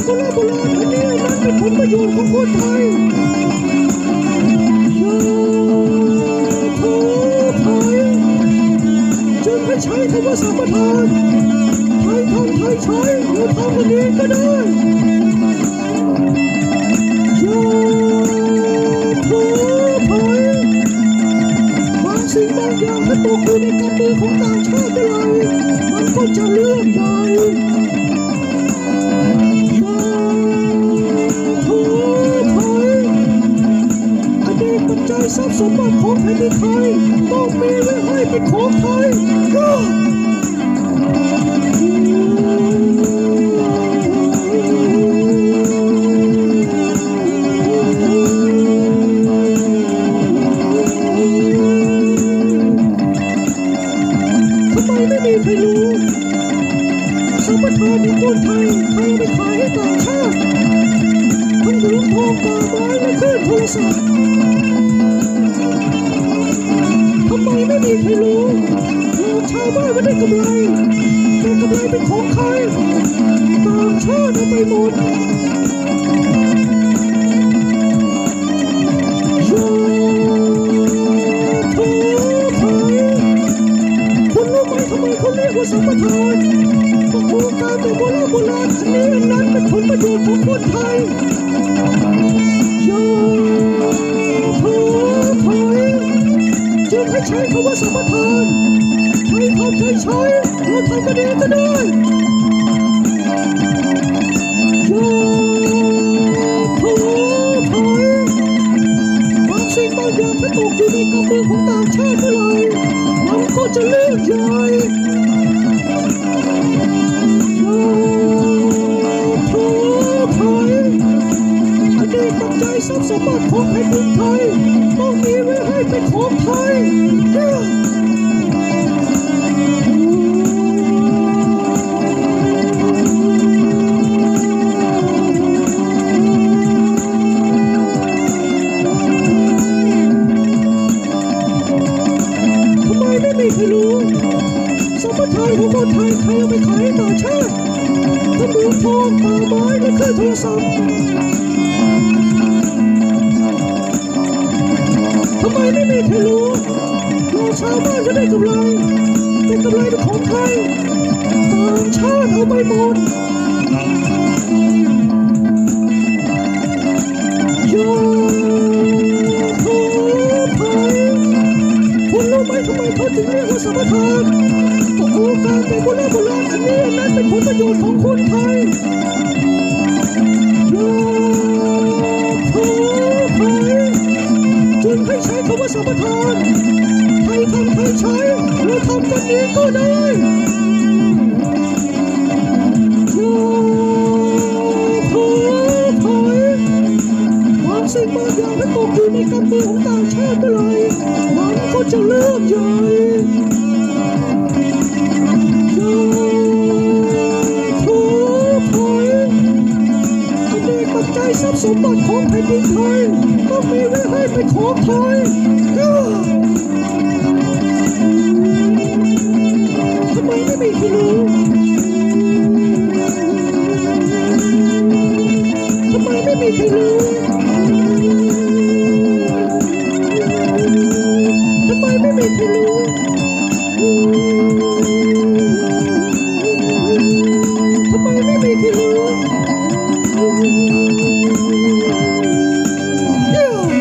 ค์การเป็นคนโบราณอันนี้นั้นเป็นผลประโยชน์ของคนไทยยาโทไทยจึงไม่ใช้คำว่าสัมปทานไทยทำไทยใช้หรือทำกันเองก็ได้ ทรัพย์สมบัติของแผ่นดินไทยต้องมีไว้ให้เป็นของไทยก็ทำไมไม่มีใครรู้สัมปทานของคนไทยใครเอาไปขายให้ต่างชาติทั้งหลืองทอป่าไม้และคลื่นโทรศัพท์ ใครรู้หลอชาวบ้านไม่ได้กำไรแต่กำไรเป็นของใครต่างชาติเอาไปหมดว่าสัมปทานเพราะโครงการแต่โบราณโบราณอันนี้อันนั้นเป็นผลประโยชน์ของคนไทย สมทานไทยทำไทยใช้เราทำกันเองก็ได้ยาโทไทยบางสิ่งบางอย่างถ้าตกอยู่ในกำมือของต่างชาติเมื่อไหร่มันก็จะเลือนใหญ่ทไทยอดีตปัจจัยทรัพย์สมบัติของแผ่นดินไทย ให้เป็นของไทยทำไมไม่มีใครรู้สมปทานของคนไทยใครเอาไปขายให้ต่างชาติทั้งเหมืองทองป่าไม้และเครื่องโทรศัพท์ ไมไม่มีใครรู้หลอชาวบ้านจะได้กำไรแต่กำไรเป็นของใครต่างชาติเอาไปหมดยาโทไทยคุณรู้ไหมทำไมเขาถึงเรียกว่าสัมปทานก็โอกาสแต่โบราณโบราณอันนี้นั้นเป็นผลประโยชน์ของคนไทยยาโตกอยู่ในกำมือของต่างชาติเมื่อไหร่มันก็จะเลือนใหญ่ทไทยอดีตปัจจัยทรัพย์สมบัติของแผ่นดินไทยต้องมีไว้ให้เป็นของไทยทำไมไม่มีใครรู้ทำไมไม่มีใครรู้ Thank you.